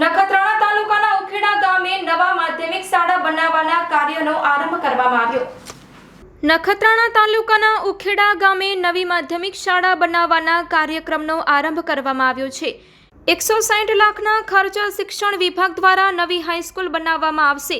નખત્રાણા તાલુકાના ઉખેડા ગામે નવા માધ્યમિક શાળા બનાવવાના કાર્યનો આરંભ કરવામાં આવ્યો. નખત્રાણા તાલુકાના ઉખેડા ગામે નવી માધ્યમિક શાળા બનાવવાના કાર્યક્રમનો આરંભ કરવામાં આવ્યો છે. એકસો સાઠ લાખના ખર્ચે શિક્ષણ વિભાગ દ્વારા નવી હાઈસ્કૂલ બનાવવામાં આવશે,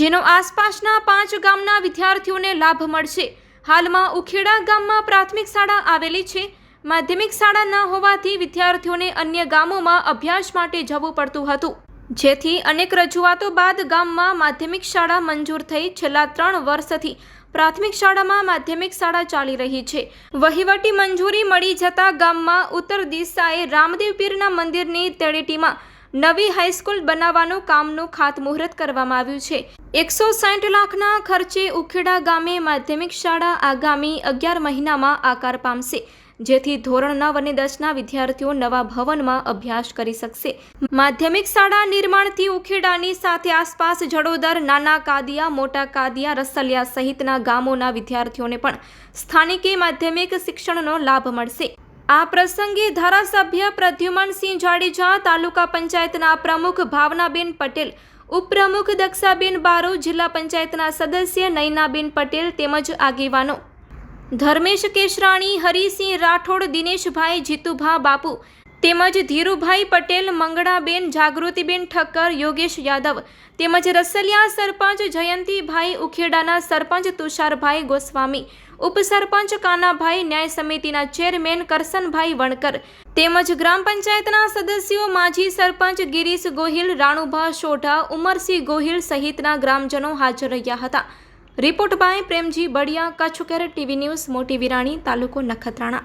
જેનો આસપાસના પાંચ ગામના વિદ્યાર્થીઓને લાભ મળશે. હાલમાં ઉખેડા ગામમાં પ્રાથમિક શાળા આવેલી છે માધ્યમિક શાળા ન હોવાથી વિદ્યાર્થીઓને અન્ય ગામોમાં અભ્યાસ માટે જવું પડતું હતું. જેથી અનેક રજૂઆતો બાદ ગામમાં માધ્યમિક શાળા મંજૂર થઈ છેલ્લા ત્રણ વર્ષથી પ્રાથમિક શાળામાં માધ્યમિક શાળા ચાલી રહી છે. વહીવટી મંજૂરી મળી જતા ગામમાં ઉત્તર દિશાએ રામદેવ પીરના મંદિરની તળેટીમાં નવી હાઈસ્કૂલ બનાવવાનું કામનું ખાતમુહૂર્ત કરવામાં આવ્યું છે. એકસો સાઠ લાખના ખર્ચે ઉખેડા ગામે માધ્યમિક શાળા આગામી અગિયાર મહિનામાં આકાર પામશે. જેથી ધોરણ નવ અને દસના વિદ્યાર્થીઓ નવા ભવનમાં અભ્યાસ કરી શકશે. માધ્યમિક શાળા નિર્માણથી ઉખેડાની સાથે આસપાસ જડોદર, નાના કાદિયા, મોટા કાદિયા, રસલિયા સહિતના ગામોના વિદ્યાર્થીઓને પણ સ્થાનિકે માધ્યમિક શિક્ષણનો લાભ મળશે. આ પ્રસંગે ધારાસભ્ય પ્રદ્યુમનસિંહ જાડેજા, તાલુકા પંચાયતના પ્રમુખ ભાવનાબેન પટેલ, ઉપપ્રમુખ દક્ષાબેન બારો, જિલ્લા પંચાયતના સદસ્ય નયનાબેન પટેલ તેમજ આગેવાનો ધર્મેશ કેશરાણી, હરિસિંહ રાઠોડ, દિનેશભાઈ, જીતુભા બાપુ તેમજ ધીરુભાઈ પટેલ, મંગળાબેન, જાગૃતિબેન ઠક્કર, યોગેશ યાદવ તેમજ રસલિયા સરપંચ જયંતિભાઈ ઉખેડાના સરપંચ તુષારભાઈ ગોસ્વામી, ઉપસરપંચ કાનાભાઈ, ન્યાય સમિતિના ચેરમેન કરસનભાઈ વણકર તેમજ ગ્રામ પંચાયતના સદસ્યો માજી સરપંચ ગિરીશ ગોહિલ, રાણુભા સોઢા, ઉમરસિંહ ગોહિલ સહિતના ગ્રામજનો હાજર રહ્યા હતા. Report by Premji Badiya Kutch carat TV news Moti Virani તાલુકો નખત્રાણા.